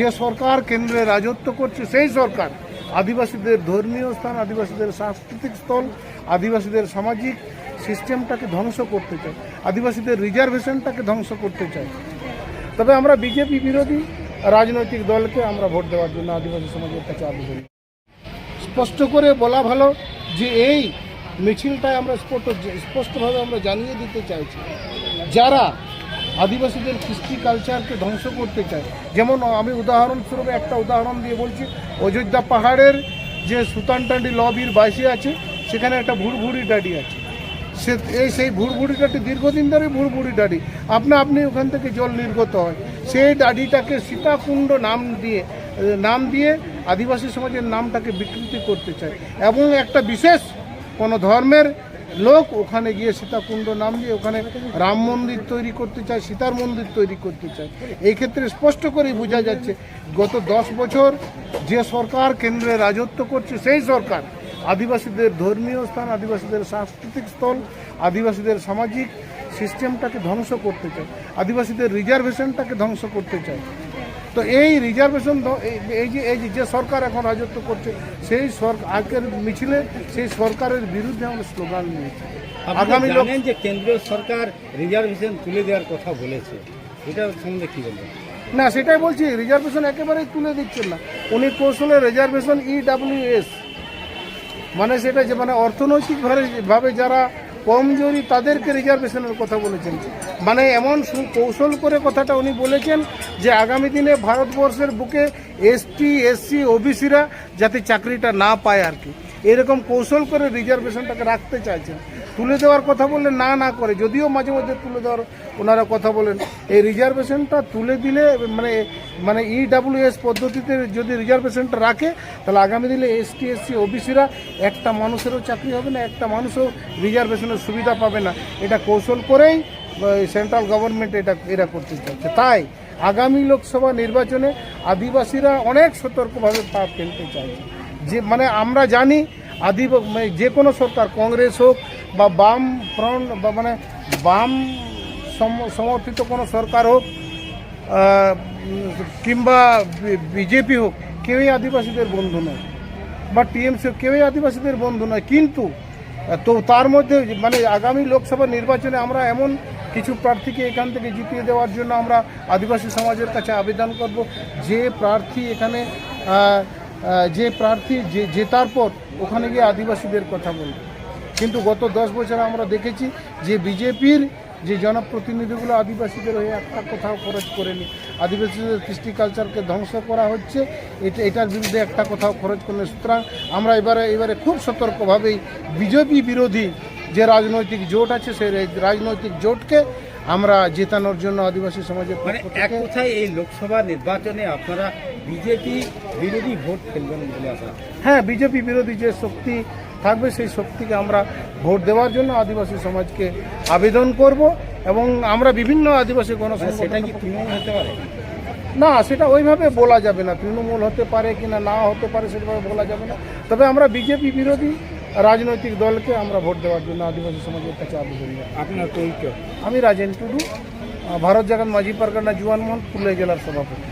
যে সরকার কেন্দ্রে রাজত্ব করছে, সেই সরকার। আদিবাসীদের ধর্মীয় স্থান, আদিবাসীদের সাংস্কৃতিক স্থল, আদিবাসীদের সামাজিক সিস্টেমটাকে ধ্বংস করতে চায়। আদিবাসীদের রিজার্ভেশনটাকে ধ্বংস করতে চায়। তবে আমরা বিজেপি বিরোধী রাজনৈতিক দলকে আমরা ভোট দেওয়ার জন্য আদিবাসী সমাজের কাছে আবেদন স্পষ্ট করে বলা ভালো যে এই মিছিলটায় আমরা স্পষ্ট স্পষ্টভাবে আমরা জানিয়ে দিতে চাইছি, যারা আদিবাসীদের কৃষ্টি কালচারকে ধ্বংস করতে চায়। যেমন আমি উদাহরণস্বরূপ একটা উদাহরণ দিয়ে বলছি, অযোধ্যা পাহাড়ের যে সুতানটান্ডি লবির বাইশে আছে, সেখানে একটা ভুড়ভুড়ি ডাডি আছে। সে এই সেই ভুড়ভুড়ি ডাডি দীর্ঘদিন ধরে ভুড়ভুড়ি ডাডি। আপনা আপনি ওখান থেকে জল নির্গত হয়। সেই ডাডিটাকে সীতাকুণ্ড নাম দিয়ে নাম দিয়ে আদিবাসী সমাজের নামটাকে বিকৃতি করতে চায়। এবং একটা বিশেষ কোনো ধর্মের লোক ওখানে গিয়ে সীতাকুণ্ড নাম দিয়ে ওখানে রাম মন্দির তৈরি করতে চায়, সীতার মন্দির তৈরি করতে চায়। এই ক্ষেত্রে স্পষ্ট করেই বোঝা যাচ্ছে, গত দশ বছর যে সরকার কেন্দ্রে রাজত্ব করছে, সেই সরকার আদিবাসীদের ধর্মীয় স্থান, আদিবাসীদের সাংস্কৃতিক স্থল, আদিবাসীদের সামাজিক সিস্টেমটাকে ধ্বংস করতে চায়, আদিবাসীদের রিজার্ভেশনটাকে ধ্বংস করতে চায়। তো এই রিজার্ভেশন এই- যে এই যে- সরকার এখন রাজত্ব করছে সেই সরকার আগের মিছিলে সেই সরকারের বিরুদ্ধে আমরা স্লোগান নিয়েছি আগামী আগামী জানেন যে কেন্দ্রীয় সরকার রিজার্ভেশন তুলে দেওয়ার কথা বলেছে। এটা সম্বন্ধে কি বলবেন? না সেটাই বলছি রিজার্ভেশন একেবারেই তুলে দিচ্ছেন না। উনি কৌশলে রিজার্ভেশন ইডাব্লিউএস মানে সেটা যে মানে অর্থনৈতিকভাবে ভাবে যারা কমজোরি তাদেরকে রিজার্ভেশনের কথা বলেছেন। মানে এমন কৌশল করে কথাটা উনি বলেছেন যে আগামী দিনে ভারতবর্ষের বুকে এসটি, এসসি, ওবিসিরা যাতে চাকরিটা না পায় আর কি। এরকম কৌশল করে রিজার্ভেশনটাকে রাখতে চাইছেন। তুলে দেওয়ার কথা বললে না না করে। যদিও মাঝে মধ্যে তুলে দেওয়ার ওনারা কথা বলেন, এই রিজার্ভেশনটা তুলে দিলে মানে মানে ইডাব্লিউএস পদ্ধতিতে যদি রিজার্ভেশনটা রাখে, তাহলে আগামী দিনে এসটি এসসি ওবিসিরা একটা মানুষেরও চাকরি হবে না, একটা মানুষও রিজার্ভেশনের সুবিধা পাবে না। এটা কৌশল করেই সেন্ট্রাল গভর্নমেন্ট এটা এরা করতে চাচ্ছে তাই আগামী লোকসভা নির্বাচনে আদিবাসীরা অনেক সতর্কভাবে পা ফেলতে চাইছে। যে মানে আমরা জানি আদি মানে যে কোনো সরকার, কংগ্রেস হোক বা বাম ফ্রন্ট বা মানে বাম সমর্থিত কোনো সরকার হোক কিংবা বিজেপি হোক, কেউই আদিবাসীদের বন্ধু নয়। বা টিএমসি হোক, কেউই আদিবাসীদের বন্ধু নয়। কিন্তু, তো তার মধ্যে মানে আগামী লোকসভা নির্বাচনে আমরা এমন কিছু প্রার্থীকে এখান থেকে জিতিয়ে দেওয়ার জন্য আমরা আদিবাসী সমাজের কাছে আবেদন করব। যে প্রার্থী এখানে যে প্রার্থী, যে জেতার পর ওখানে গিয়ে আদিবাসীদের কথা বলবে। কিন্তু গত দশ বছর আমরা দেখেছি যে বিজেপির যে জনপ্রতিনিধিগুলো আদিবাসীদের হয়ে একটা কোথাও খরচ করেনি। আদিবাসীদের কৃষ্টি কালচারকে ধ্বংস করা হচ্ছে, এটা এটার বিরুদ্ধে একটা কোথাও খরচ করেনি সুতরাং আমরা এবারে এবারে খুব সতর্কভাবেই বিজেপি বিরোধী যে রাজনৈতিক জোট আছে, সেই রাজনৈতিক জোটকে আমরা জেতানোর জন্য আদিবাসী সমাজের মানে এক কথায় এই লোকসভা নির্বাচনে আপনারা বিজেপি বিরোধী ভোট ফেলবেন বলে আশা হ্যাঁ বিজেপি বিরোধী যে শক্তি থাকবে সেই শক্তিকে আমরা ভোট দেওয়ার জন্য আদিবাসী সমাজকে আবেদন করব এবং আমরা বিভিন্ন আদিবাসী মানে সেটা গণসংগঠন কি তৃণমূল হতে পারে? না সেটা ওইভাবে বলা যাবে না। তৃণমূল হতে পারে কি না না হতে পারে সেভাবে বলা যাবে না। তবে আমরা বিজেপি বিরোধী রাজনৈতিক দলকে আমরা ভোট দেওয়ার জন্য আদিবাসী সমাজের কাছে আবেদন না আপনার কেউ আমি রাজেন টুডু ভারত জাগান মাঝি পারগানা জুয়ান মোহন পুরুলিয়া জেলার সভাপতি।